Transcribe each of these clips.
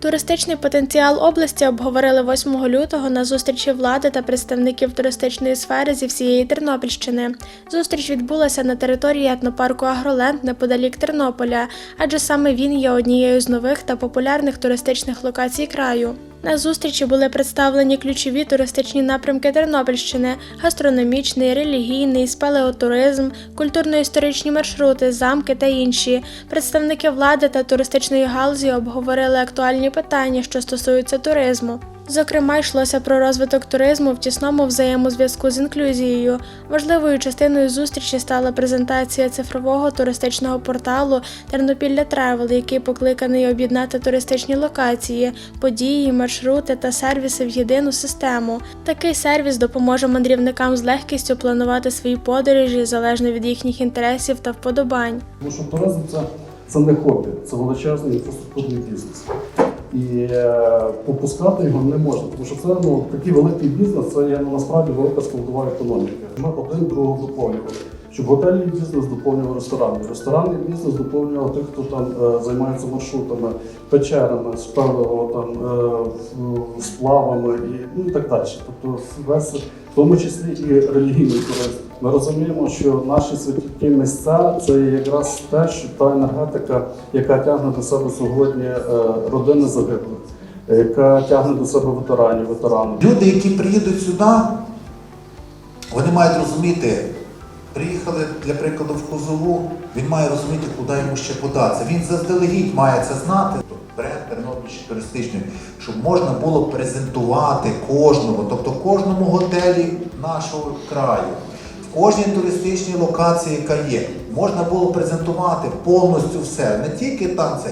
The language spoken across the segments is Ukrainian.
Туристичний потенціал області обговорили 8 лютого на зустрічі влади та представників туристичної сфери зі всієї Тернопільщини. Зустріч відбулася на території етнопарку Агроленд неподалік Тернополя, адже саме він є однією з нових та популярних туристичних локацій краю. На зустрічі були представлені ключові туристичні напрямки Тернопільщини: гастрономічний, релігійний, спелеотуризм, культурно-історичні маршрути, замки та інші. Представники влади та туристичної галузі обговорили актуальні питання, що стосуються туризму. Зокрема, йшлося про розвиток туризму в тісному взаємозв'язку з інклюзією. Важливою частиною зустрічі стала презентація цифрового туристичного порталу Тернопілля Тревел, який покликаний об'єднати туристичні локації, події, маршрути та сервіси в єдину систему. Такий сервіс допоможе мандрівникам з легкістю планувати свої подорожі залежно від їхніх інтересів та вподобань. Тому що це, це не хобі, це величезний інфраструктурний бізнес. І е, попускати його не можна, тому що це ну, такий великий бізнес, це є ну, насправді велика складова економіки. Ми один другого доповнювали. Щоб готельний бізнес доповнював ресторанний, ресторанний бізнес доповнював тих, хто там е, займається маршрутами, печерами, спелево, там е, сплавами і, ну, і так далі. Тобто весь, в тому числі і релігійний туризм. Ми розуміємо, що наші святі місця це якраз те, що та енергетика, яка тягне до себе сьогодні е, родини загиблих, яка тягне до себе ветеранів, ветеранів. Люди, які приїдуть сюди, вони мають розуміти, приїхали, для прикладу, в Козову, він має розуміти, куди йому ще податися. Він заздалегідь має це знати. Бренд Тернопільщини туристичний, щоб можна було презентувати кожному, тобто кожному готелі нашого краю, в кожній туристичній локації, яка є, можна було презентувати повністю все, не тільки там це,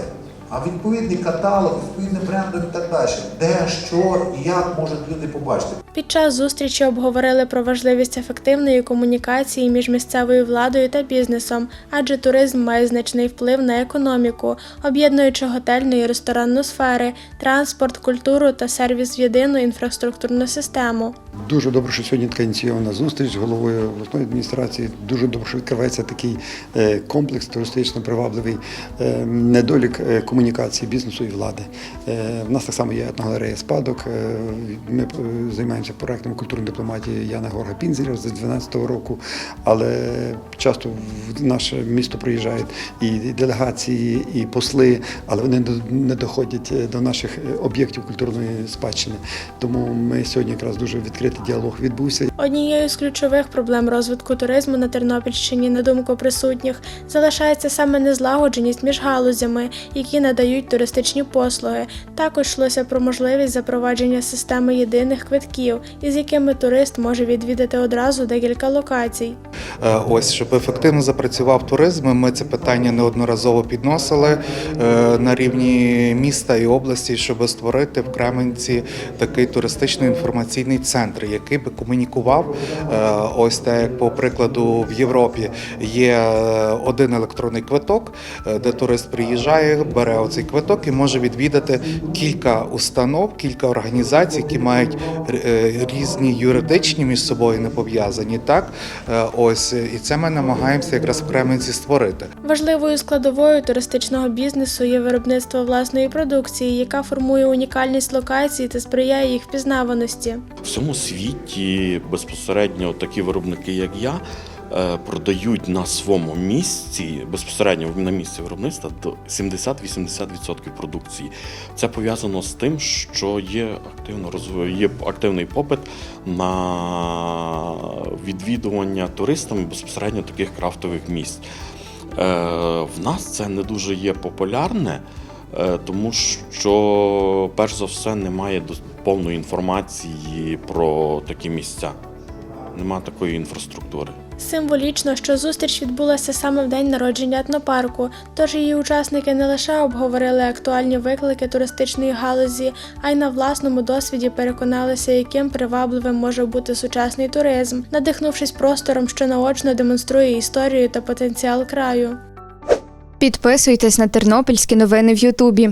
а відповідний каталог, відповідним брендом і так далі. Де, що і як можуть люди побачити. Під час зустрічі обговорили про важливість ефективної комунікації між місцевою владою та бізнесом, адже туризм має значний вплив на економіку, об'єднуючи готельну і ресторанну сфери, транспорт, культуру та сервіс в єдину інфраструктурну систему. Дуже добре, що сьогодні така ініційована зустріч з головою обласної адміністрації. Дуже добре, що відкривається такий е, комплекс туристично привабливий Е, недолік е, комунікації бізнесу і влади. В нас так само є етногалерея спадок. Ми е, займаємося проектами культурної дипломатії Яна Горга Пінзеля з 2012 року, але часто в наше місто приїжджають і делегації, і посли, але вони не- доходять е, до наших е, об'єктів культурної спадщини. Тому ми сьогодні якраз дуже відкритий діалог відбувся. Однією з ключових проблем розвитку туризму на Тернопільщині, на думку присутніх, залишається саме незлагодженість між галузями, які надають туристичні послуги. Також йшлося про можливість запровадження системи єдиних квитків, із якими турист може відвідати одразу декілька локацій. Е, Ось щоб ефективно запрацював туризм. Ми це питання неодноразово підносили е, на рівні міста і області, щоб створити в Кременці такий туристичний інформаційний центр, який би комунікував. е, Ось так, як по прикладу в Європі є один електронний квиток, де турист приїжджає, бере оцей квиток і може відвідати кілька установ, кілька організацій, які мають різні юридичні між собою не пов'язані. Так Е, ось і це ми намагаємося якраз в Кременці створити. Важливою складовою туристичного бізнесу є виробництво власної продукції, яка формує унікальність локації та сприяє їх впізнаваності. В всьому світі безпосередньо такі виробники, як я, продають на своєму місці, безпосередньо на місці виробництва до 70-80% продукції. Це пов'язано з тим, що є активно є активний попит на відвідування туристами безпосередньо таких крафтових місць. Е, В нас це не дуже є популярне. Е, Тому що, перш за все, немає повної інформації про такі місця. Нема такої інфраструктури. Символічно, що зустріч відбулася саме в день народження етнопарку, тож її учасники не лише обговорили актуальні виклики туристичної галузі, а й на власному досвіді переконалися, яким привабливим може бути сучасний туризм, надихнувшись простором, що наочно демонструє історію та потенціал краю. Підписуйтесь на тернопільські новини в Ютубі.